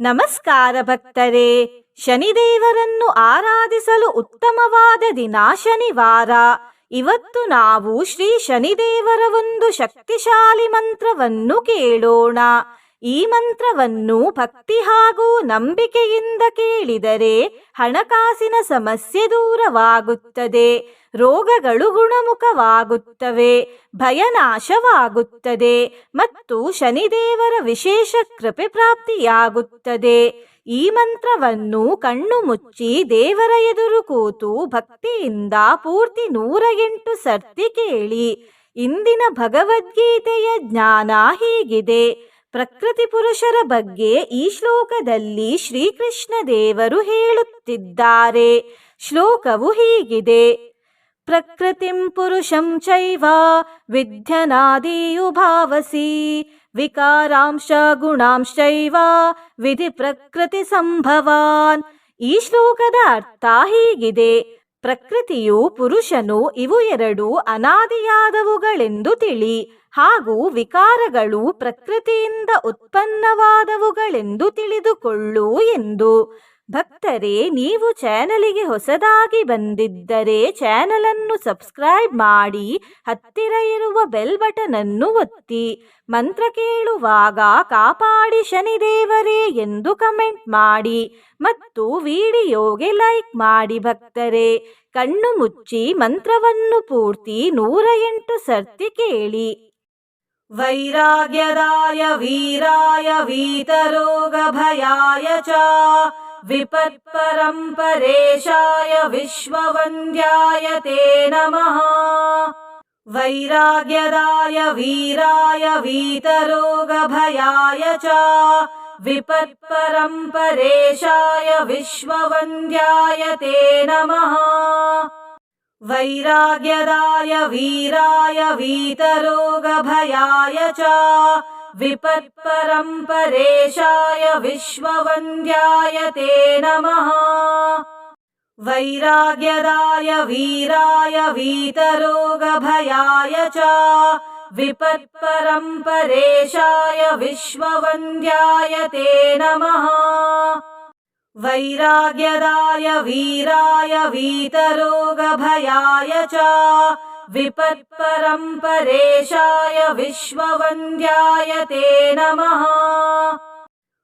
ನಮಸ್ಕಾರ ಭಕ್ತರೇ. ಶನಿದೇವರನ್ನು ಆರಾಧಿಸಲು ಉತ್ತಮವಾದ ದಿನ ಶನಿವಾರ. ಇವತ್ತು ನಾವು ಶ್ರೀ ಶನಿದೇವರ ಒಂದು ಶಕ್ತಿಶಾಲಿ ಮಂತ್ರವನ್ನು ಕೇಳೋಣ. ಈ ಮಂತ್ರವನ್ನು ಭಕ್ತಿ ಹಾಗೂ ನಂಬಿಕೆಯಿಂದ ಕೇಳಿದರೆ ಹಣಕಾಸಿನ ಸಮಸ್ಯೆ ದೂರವಾಗುತ್ತದೆ, ರೋಗಗಳು ಗುಣಮುಖವಾಗುತ್ತವೆ ಭಯನಾಶವಾಗುತ್ತದೆ ಮತ್ತು ಶನಿದೇವರ ವಿಶೇಷ ಕೃಪೆ ಪ್ರಾಪ್ತಿಯಾಗುತ್ತದೆ. ಈ ಮಂತ್ರವನ್ನು ಕಣ್ಣು ಮುಚ್ಚಿ ದೇವರ ಎದುರು ಕೂತು ಭಕ್ತಿಯಿಂದ ಪೂರ್ತಿ ನೂರ ಎಂಟು ಸರ್ತಿ ಕೇಳಿ, ಇಂದಿನ ಭಗವದ್ಗೀತೆಯ ಜ್ಞಾನ ಹೀಗಿದೆ. ಪ್ರಕೃತಿ ಪುರುಷರ ಬಗ್ಗೆ ಈ ಶ್ಲೋಕದಲ್ಲಿ ಶ್ರೀಕೃಷ್ಣ ದೇವರು ಹೇಳುತ್ತಿದ್ದಾರೆ. ಶ್ಲೋಕವು ಹೀಗಿದೆ. ಪ್ರಕೃತಿಂ ಪುರುಷಂ ಚೈವ ವಿದ್ಯನಾದಿಯುಭಾವಸಿ ವಿಕಾರಾಂಶ ಗುಣಾಂಶೈವ, ವಿಧಿ ಪ್ರಕೃತಿ ಸಂಭವಾನ್. ಈ ಶ್ಲೋಕದ ಅರ್ಥ ಹೀಗಿದೆ. ಪ್ರಕೃತಿಯು ಪುರುಷನು ಇವು ಎರಡು ಅನಾದಿಯಾದವುಗಳೆಂದು ತಿಳಿ ಹಾಗೂ ವಿಕಾರಗಳು ಪ್ರಕೃತಿಯಿಂದ ಉತ್ಪನ್ನವಾದವುಗಳೆಂದು ತಿಳಿದುಕೊಳ್ಳು ಎಂದು. ಭಕ್ತರೇ, ನೀವು ಚಾನಲಿಗೆ ಹೊಸದಾಗಿ ಬಂದಿದ್ದರೆ ಚಾನಲನ್ನು ಸಬ್ಸ್ಕ್ರೈಬ್ ಮಾಡಿ, ಹತ್ತಿರ ಇರುವ ಬೆಲ್ ಬಟನ್ ಅನ್ನು ಒತ್ತಿ, ಮಂತ್ರ ಕೇಳುವಾಗ ಕಾಪಾಡಿ ಶನಿದೇವರೇ ಎಂದು ಕಮೆಂಟ್ ಮಾಡಿ ಮತ್ತು ವಿಡಿಯೋಗೆ ಲೈಕ್ ಮಾಡಿ ಭಕ್ತರೇ. ಕಣ್ಣು ಮುಚ್ಚಿ ಮಂತ್ರವನ್ನು ಪೂರ್ತಿ ನೂರ ಎಂಟು ಸರ್ತಿ ಕೇಳಿ. ವೈರಾಗ್ಯದಾಯ ವೀರಾಯ, ವೀತರೋಗ ಭಯಾಯ ಚ च विपत्परम्परेशाय विश्ववन्द्याय ते नमः। वैराग्यदाय वीराय वीतरोगभयाय च विपत्परम्परेशाय विश्ववन्द्याय ते नमः। वैराग्यदाय वीराय वीतरोगभयाय च विपत्परम्परेशाय विश्ववन्द्याय ते नमः। वैराग्यदाय वीराय वीतरोगभयाय च विपत्परम्परेशाय विश्ववन्द्याय ते नमः। वैराग्यदाय वीराय वीतरोगभयाय च विपत्परम्परेशाय विश्ववन्द्याय ते नमः।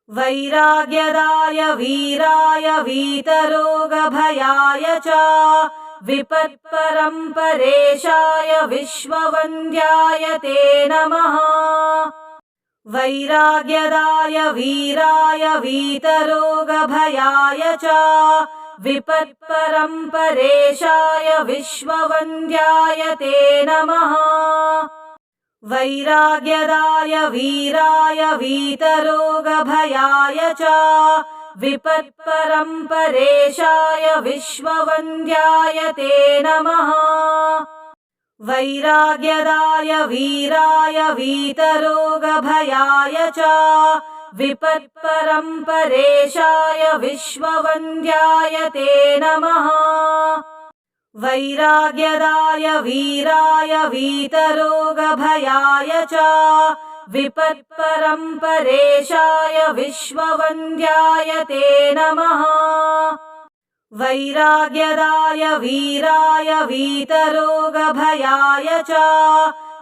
वैराग्यदाय वीराय वीतरोगभयाय च विपत्परम्परेशाय विश्ववन्द्याय ते नमः। वैराग्यदाय वीराय वीतरोगभयाय च विपत्परम्परेशाय विश्ववन्द्याय ते नमः। वैराग्यदाय वीराय वीतरोगभयाय च विपत्परम्परेशाय विश्ववन्द्याय ते नमः। वैराग्यदाय वीराय वीतरोगभयाय च विपत्परम्परेशाय विश्ववन्द्याय ते नमः। वैराग्यदाय वीराय वीतरोगभयाय च विपत्परम्परेशाय विश्ववन्द्याय ते नमः। वैराग्यदाय वीराय वीतरोगभयाय च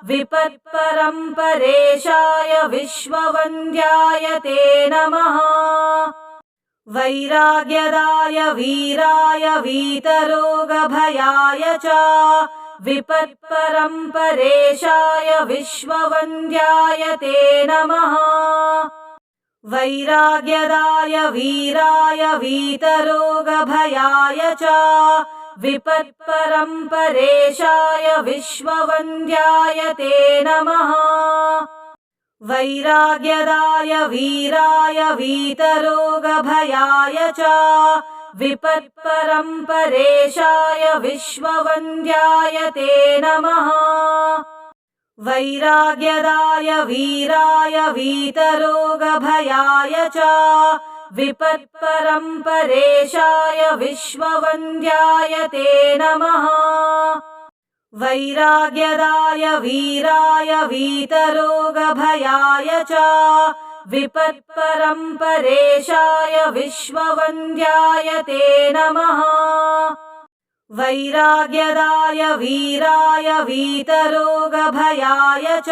विपत्परम्परेशाय विश्ववन्द्याय ते नमः। वैराग्यदाय वीराय वीतरोगभयाय च विपत्परम्परेशाय विश्ववन्द्याय ते नमः। वैराग्यदाय वीराय वीतरोगभयाय च विपत्परम्परेशाय विश्ववन्द्याय ते नमः। वैराग्यदाय वीराय वीतरोगभयाय च विपत्परम्परेशाय विश्ववन्द्याय ते नमः। वैराग्यदाय वीराय वीतरोगभयाय च विपत्परम्परेशाय विश्ववन्द्याय ते नमः। वैराग्यदाय वीराय वीतरोगभयाय च विपत्परम्परेशाय विश्ववन्द्याय ते नमः। वैराग्यदाय वीराय वीतरोगभयाय च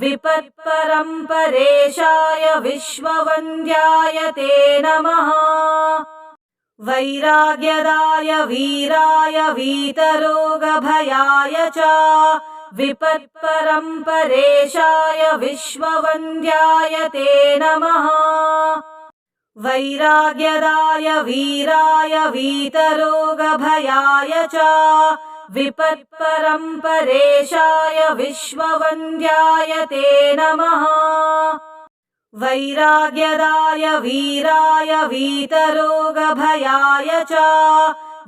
विपत्परम्परेशाय विश्ववन्द्याय ते नमः। वैराग्यदाय वीराय वीतरोगभयाय च विपत्परम्परेशाय विश्ववन्द्याय ते नमः। वैराग्यदाय वीराय वीतरोगभयाय च विपत्परम्परेशाय विश्ववन्द्याय ते नमः। वैराग्यदाय वीराय वीतरोगभयाय च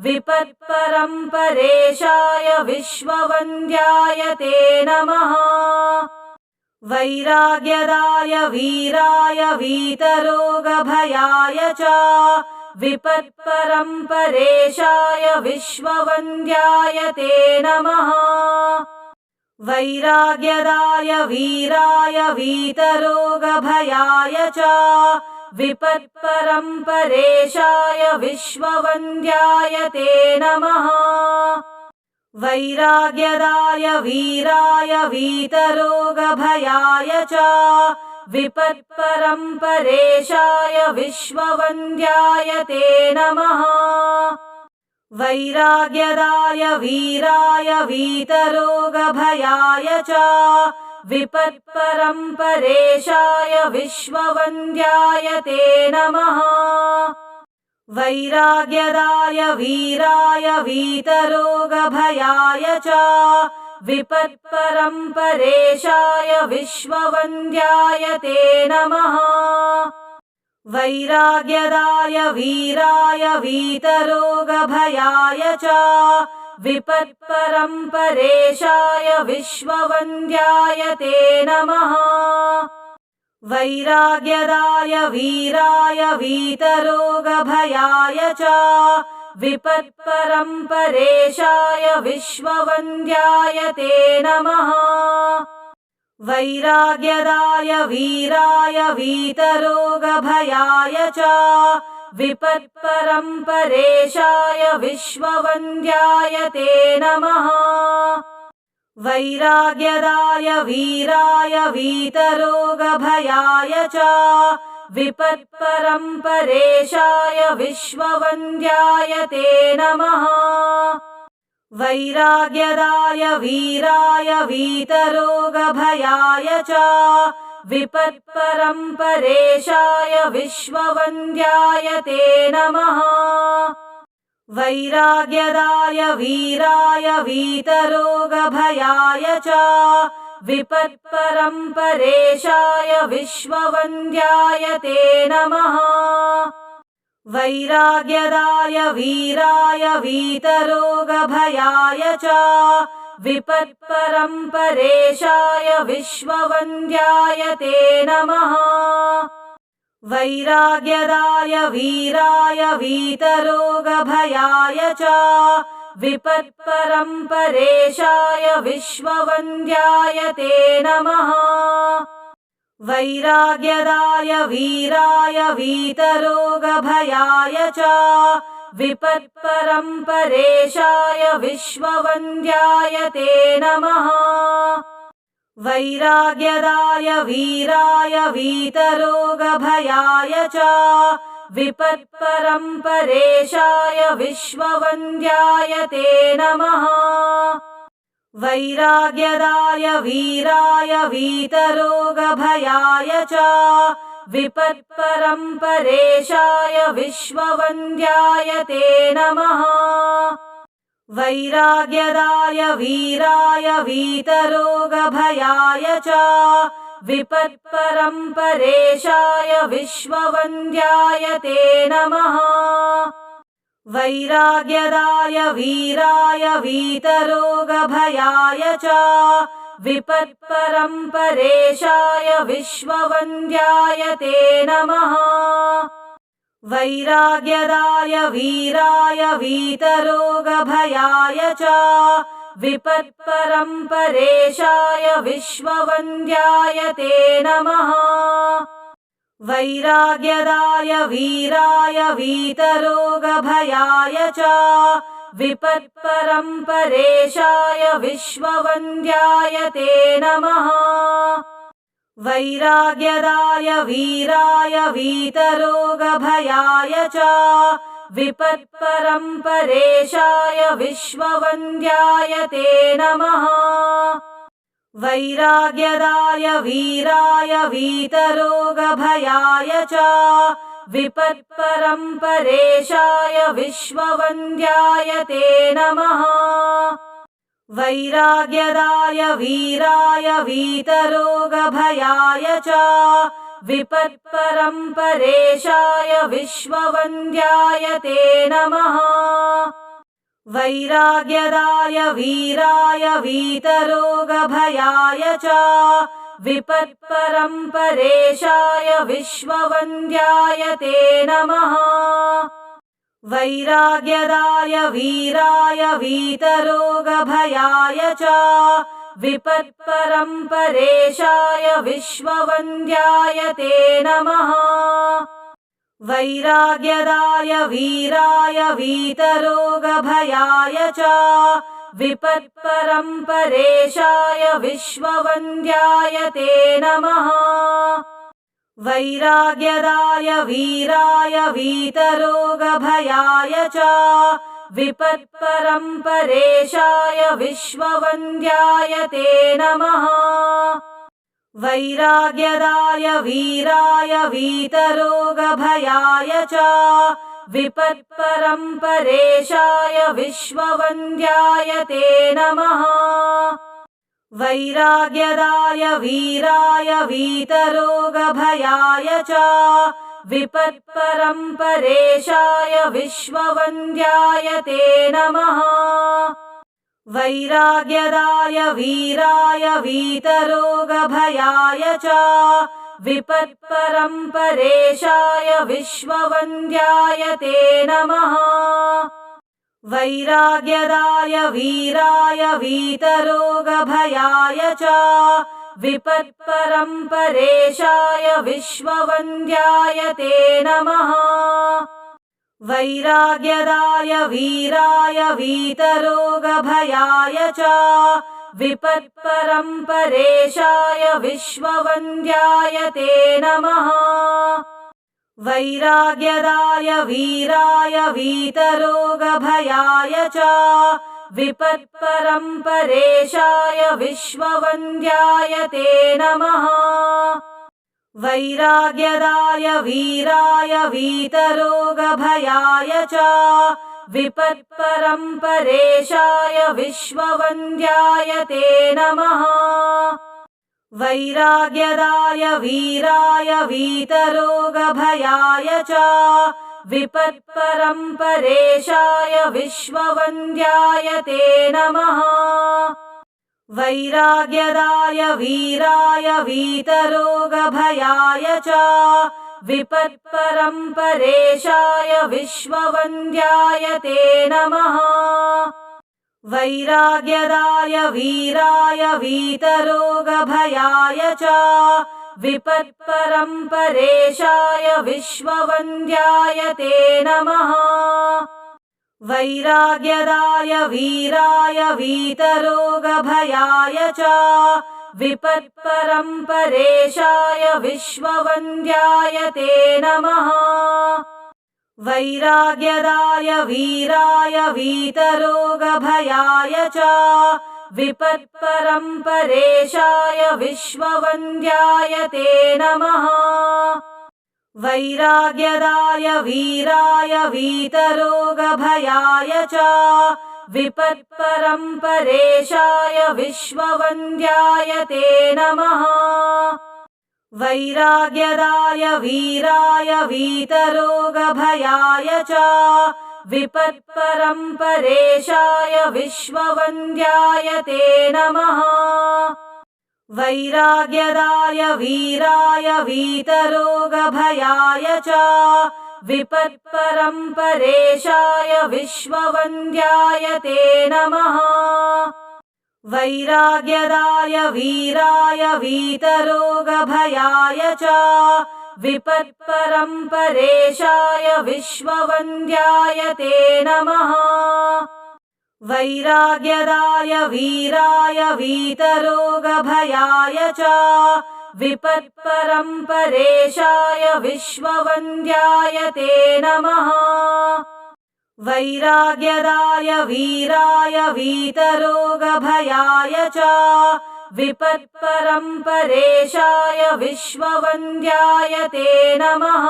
विपत्परम्परेशाय विश्ववन्द्याय ते नमः। वैराग्यदाय वीराय वीतरोगभयाय च विपत्परम्परेशाय विश्ववन्द्याय ते नमः। वैराग्यदाय वीराय वीतरोगभयाय च विपत्परम्परेशाय विश्ववन्द्याय ते नमः। वैराग्यदाय वीराय वीतरोगभयाय च विपत्परम्परेशाय विश्ववन्द्याय ते नमः। वैराग्यदाय वीराय वीतरोगभयाय च विपत्परम्परेशाय विश्ववन्द्याय ते नमः। वैराग्यदाय वीराय वीतरोगभयाय च विपत्परम्परेशाय विश्ववन्द्याय ते नमः। वैराग्यदाय वीराय वीतरोगभयाय च विपत्परम्परेशाय विश्ववन्द्याय ते नमः। वैराग्यदाय वीराय वीतरोगभयाय च विपत्परम्परेशाय विश्ववन्द्याय ते नमः। वैराग्यदाय वीराय वीतरोगभयाय च विपत्परम्परेशाय विश्ववन्द्याय ते नमः। वैराग्यदाय वीराय वीतरोगभयाय च विपत्परम्परेशाय विश्ववन्द्याय ते नमः। वैराग्यदाय वीराय वीतरोगभयाय च विपत्परम्परेशाय विश्ववन्द्याय ते नमः। वैराग्यदाय वीराय वीतरोगभयाय च विपत्परम्परेशाय विश्ववन्द्याय ते नमः। वैराग्यदाय वीराय वीतरोगभयाय च विपत्परम्परेशाय विश्ववन्द्याय ते नमः। वैराग्यदाय वीराय वीतरोगभयाय च विपत्परम्परेशाय विश्ववन्द्याय ते नमः। वैराग्यदाय वीराय वीतरोगभयाय च विपत्परम्परेशाय विश्ववन्द्याय ते नमः। वैराग्यदाय वीराय वीतरोगभयाय च विपत्परम्परेशाय विश्ववन्द्याय ते नमः। वैराग्यदाय वीराय वीतरोगभयाय च विपत्परम्परेशाय विश्ववन्द्याय ते नमः। वैराग्यदाय वीराय वीतरोगभयाय च विपत्परम्परेशाय विश्ववन्द्याय ते नमः। वैराग्यदाय वीराय वीतरोगभयाय च विपत्परम्परेशाय विश्ववन्द्याय ते नमः। वैराग्यदाय वीराय वीतरोगभयाय च विपत्परम्परेशाय विश्ववन्द्याय ते नमः। वैराग्यदाय वीराय वीतरोगभयाय च विपत्परम्परेशाय विश्ववन्द्याय ते नमः। वैराग्यदाय वीराय वीतरोगभयाय च विपत्परम्परेशाय विश्ववन्द्याय ते नमः। वैराग्यदाय वीराय वीतरोगभयाय च विपत्परम्परेशाय विश्ववन्द्याय ते नमः। वैराग्यदाय वीराय वीतरोगभयाय च विपत्परम्परेशाय विश्ववन्द्याय ते नमः। वैराग्यदाय वीराय वीतरोगभयाय च विपत्परम्परेशाय विश्ववन्द्याय ते नमः। वैराग्यदाय वीराय वीतरोगभयाय च विपत्परम्परेशाय विश्ववन्द्याय ते नमः। वैराग्यदाय वीराय वीतरोगभयाय च विपत्परम्परेशाय विश्ववन्द्याय ते नमः। वैराग्यदाय वीराय वीतरोगभयाय च विपत्परम्परेशाय विश्ववन्द्याय ते नमः। वैराग्यदाय वीराय वीतरोगभयाय च विपत्परम्परेशाय विश्ववन्द्याय ते नमः। वैराग्यदाय वीराय वीतरोगभयाय च विपत्परम्परेशाय विश्ववन्द्याय ते नमः। वैराग्यदाय वीराय वीतरोगभयाय च विपत्परम्परेशाय विश्ववन्द्याय ते नमः। वैराग्यदाय वीराय वीतरोगभयाय च विपत्परम्परेशाय विश्ववन्द्याय ते नमः। वैराग्यदाय वीराय वीतरोगभयाय च विपत्परम्परेशाय विश्ववन्द्याय ते नमः। वैराग्यदाय वीराय वीतरोगभयाय च विपत्परम्परेशाय विश्ववन्द्याय ते नमः। वैराग्यदाय वीराय वीतरोगभयाय च विपत्परम्परेशाय विश्ववन्द्याय ते नमः। वैराग्यदाय वीराय वीतरोगभयाय च विपत्परम्परेशाय विश्ववन्द्याय ते नमः। वैराग्यदाय वीराय वीतरोगभयाय च विपत्परम्परेशाय विश्ववन्द्याय ते नमः। वैराग्यदाय वीराय वीतरोगभयाय च विपत्परम्परेशाय विश्ववन्द्याय ते नमः। वैराग्यदाय वीराय वीतरोगभयाय च विपत्परम्परेशाय विश्ववन्द्याय ते नमः। वैराग्यदाय वीराय वीतरोगभयाय च विपत्परम्परेशाय विश्ववन्द्याय ते नमः। वैराग्यदाय वीराय वीतरोगभयाय च विपत्परम्परेशाय विश्ववन्द्याय ते नमः। वैराग्यदाय वीराय वीतरोगभयाय च विपत्परम्परेशाय विश्ववन्द्याय ते नमः। वैराग्यदाय वीराय वीतरोगभयाय च विपत्परम्परेशाय विश्ववन्द्याय ते नमः। वैराग्यदाय वीराय वीतरोगभयाय च विपत्परम्परेशाय विश्ववन्द्याय ते नमः। वैराग्यदाय वीराय वीतरोगभयाय च विपत्परम्परेशाय विश्ववन्द्याय ते नमः। वैराग्यदाय वीराय वीतरोगभयाय च विपत्परम्परेशाय विश्ववन्द्याय ते नमः।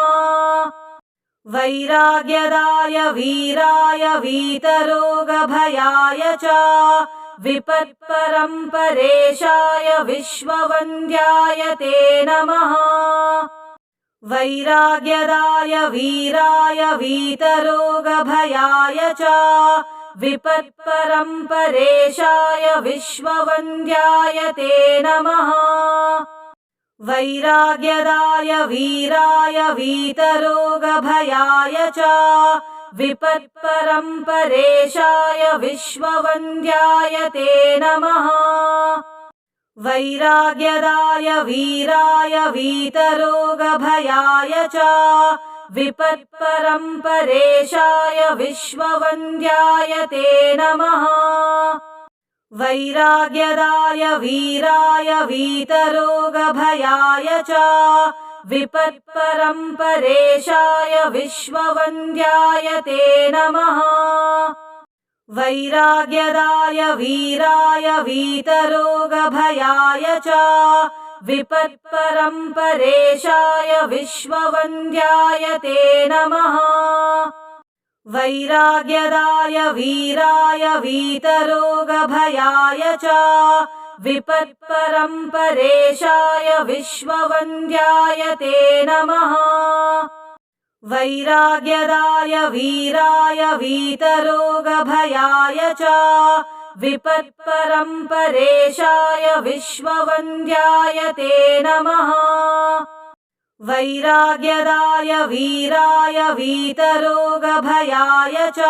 वैराग्यदाय वीराय वीतरोगभयाय च विपत्परम्परेशाय विश्ववन्द्याय ते नमः। वैराग्यदाय वीराय वीतरोगभयाय च विपत्परम्परेशाय विश्ववन्द्याय ते नमः। वैराग्यदाय वीराय वीतरोगभयाय च विपत्परम्परेशाय विश्ववन्द्याय ते नमः। वैराग्यदाय वीराय वीतरोगभयाय च विपत्परम्परेशाय विश्ववन्द्याय ते नमः। वैराग्यदाय वीराय वीतरोगभयाय च विपत्परम्परेशाय विश्ववन्द्याय ते नमः। वैराग्यदाय वीराय वीतरोगभयाय च विपत्परम्परेशाय विश्ववन्द्याय ते नमः। वैराग्यदाय वीराय वीतरोगभयाय च विपत्परम्परेशाय विश्ववन्द्याय ते नमः। वैराग्यदाय वीराय वीतरोगभयाय च विपत्परम्परेशाय विश्ववन्द्याय ते नमः। वैराग्यदाय वीराय वीतरोगभयाय च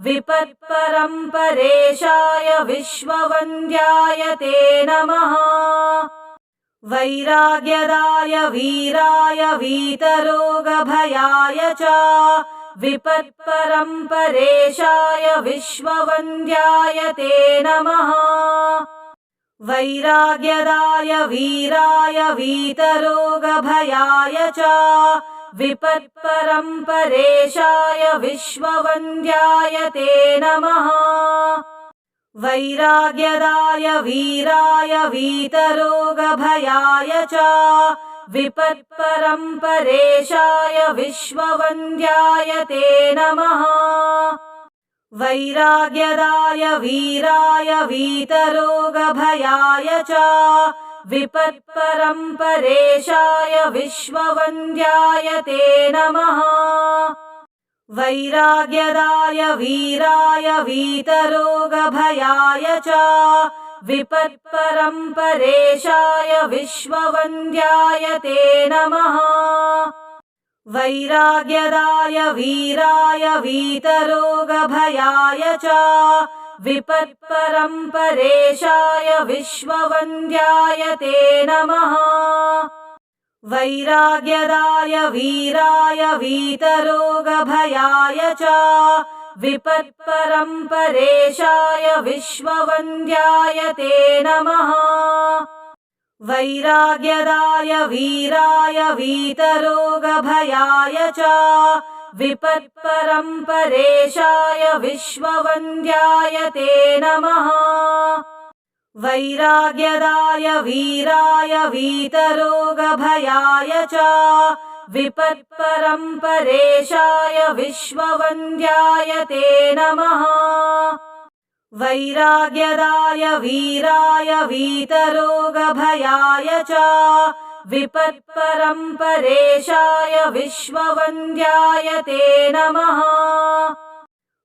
विपत्परम्परेशाय विश्ववन्द्याय ते नमः। वैराग्यदाय वीराय वीतरोगभयाय च विपत्परम्परेशाय विश्ववन्द्याय ते नमः। वैराग्यदाय वीराय वीतरोगभयाय च विपत्परम्परेशाय विश्ववन्द्याय ते नमः। वैराग्यदाय वीराय वीतरोगभयाय च विपत्परम्परेशाय विश्ववन्द्याय ते नमः। वैराग्यदाय वीराय वीतरोगभयाय च विपत्परम्परेशाय विश्ववन्द्याय ते नमः। वैराग्यदाय वीराय वीतरोगभयाय च विपत्परम्परेशाय विश्ववन्द्याय ते नमः। वैराग्यदाय वीराय वीतरोगभयाय च विपत्परम्परेशाय विश्ववन्द्याय ते नमः। वैराग्यदाय वीराय वीतरोगभयाय च विपत्परम्परेशाय विश्ववन्द्याय ते नमः। वैराग्यदाय वीराय वीतरोगभयाय च विपत्परम्परेशाय विश्ववन्द्याय ते नमः। वैराग्यदाय वीराय वीतरोगभयाय च विपत्परम्परेशाय विश्ववन्द्याय ते नमः। वैराग्यदाय वीराय वीतरोगभयाय च विपत्परम्परेशाय विश्ववन्द्याय ते नमः।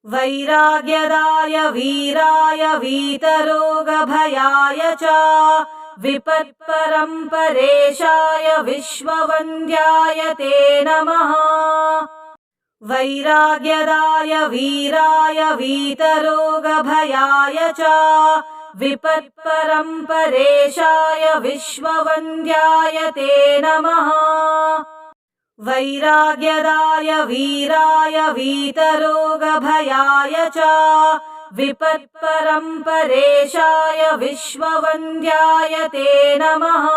वैराग्यदाय वीराय वीतरोगभयाय च विपत्परम्परेशाय विश्ववन्द्याय ते नमः। वैराग्यदाय वीराय वीतरोगभयाय च विपत्परम्परेशाय विश्ववन्द्याय ते नमः। वैराग्यदाय वीराय वीतरोगभयाय च विपत्परम्परेशाय विश्ववन्द्याय ते नमः।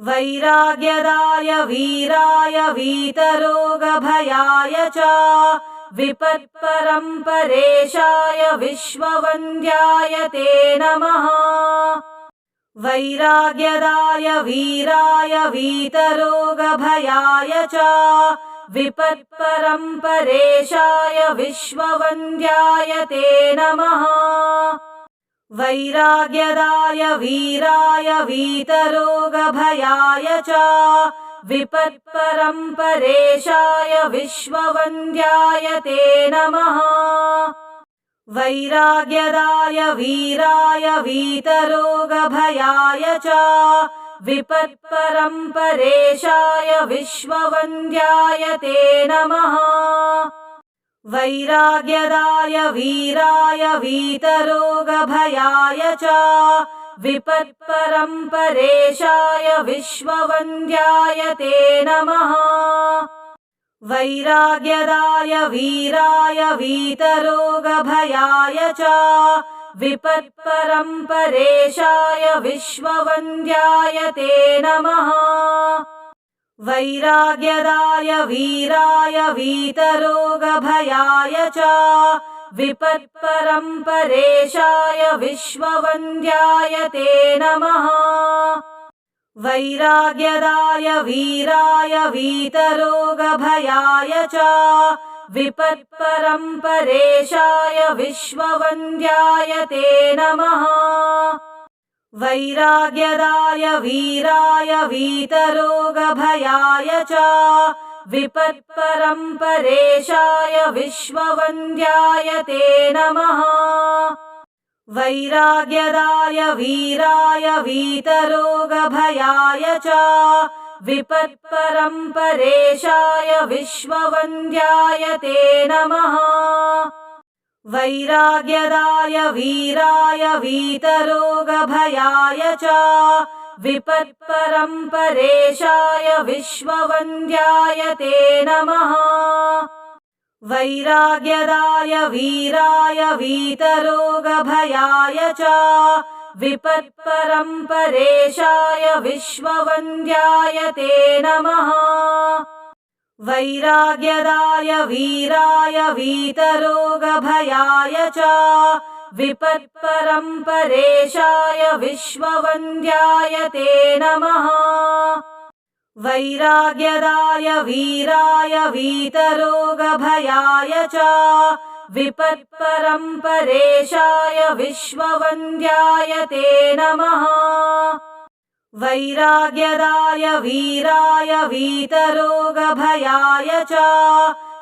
वैराग्यदाय वीराय वीतरोगभयाय च विपत्परम्परेशाय विश्ववन्द्याय ते नमः। वैराग्यदाय वीराय वीतरोगभयाय च विपत्परम्परेशाय विश्ववन्द्याय ते नमः। वैराग्यदाय वीराय वीतरोगभयाय च विपत्परम्परेशाय विश्ववन्द्याय ते नमः। वैराग्यदाय वीराय वीतरोगभयाय च विपत्परम्परेशाय विश्ववन्द्याय ते नमः। वैराग्यदाय वीराय वीतरोगभयाय च विपत्परम्परेशाय विश्ववन्द्याय ते नमः। वैराग्यदाय वीराय वीतरोगभयाय च विपत्परम्परेशाय विश्ववन्द्याय ते नमः। वैराग्यदाय वीराय वीतरोगभयाय च विपत्परम्परेशाय विश्ववन्द्याय ते नमः। वैराग्यदाय वीराय वीतरोगभयाय च विपत्परम्परेशाय विश्ववन्द्याय ते नमः। वैराग्यदाय वीराय वीतरोगभयाय च विपत्परम्परेशाय विश्ववन्द्याय ते नमः। वैराग्यदाय वीराय वीतरोगभयाय च विपत्परम्परेशाय विश्ववन्द्याय ते नमः। वैराग्यदाय वीराय वीतरोगभयाय च विपत्परम्परेशाय विश्ववन्द्याय ते नमः। वैराग्यदाय वीराय वीतरोगभयाय च विपत्परम्परेशाय विश्ववन्द्याय ते नमः। वैराग्यदाय वीराय वीतरोगभयाय च विपत्परम्परेशाय विश्ववन्द्याय ते नमः। वैराग्यदाय वीराय वीतरोगभयाय च विपत्परम्परेशाय विश्ववन्द्याय ते नमः। वैराग्यदाय वीराय वीतरोगभयाय च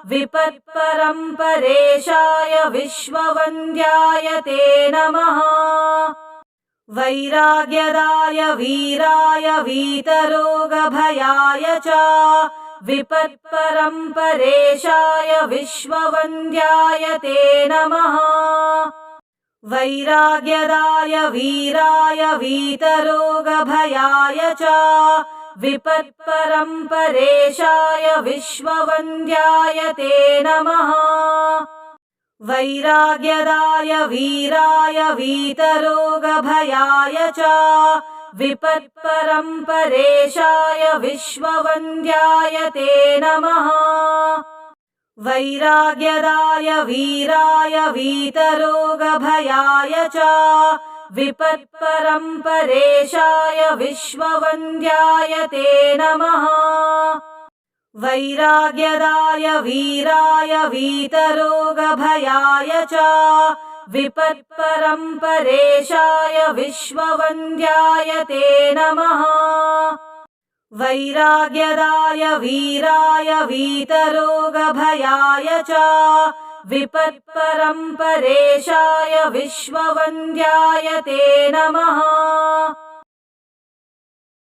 विपत्परम्परेशाय विश्ववन्द्याय ते नमः। वैराग्यदाय वीराय वीतरोगभयाय च विपत्परम्परेशाय विश्ववन्द्याय ते नमः। वैराग्यदाय वीराय वीतरोगभयाय च विपत्परम्परेशाय विश्ववन्द्याय ते नमः। वैराग्यदाय वीराय वीतरोगभयाय च विपत्परम्परेशाय विश्ववन्द्याय ते नमः। वैराग्यदाय वीराय वीतरोगभयाय च विपत्परम्परेशाय विश्ववन्द्याय ते नमः। वैराग्यदाय वीराय वीतरोगभयाय च विपत्परम्परेशाय विश्ववन्द्याय ते नमः। वैराग्यदाय वीराय वीतरोगभयाय च विपत्परम्परेशाय विश्ववन्द्याय ते नमः।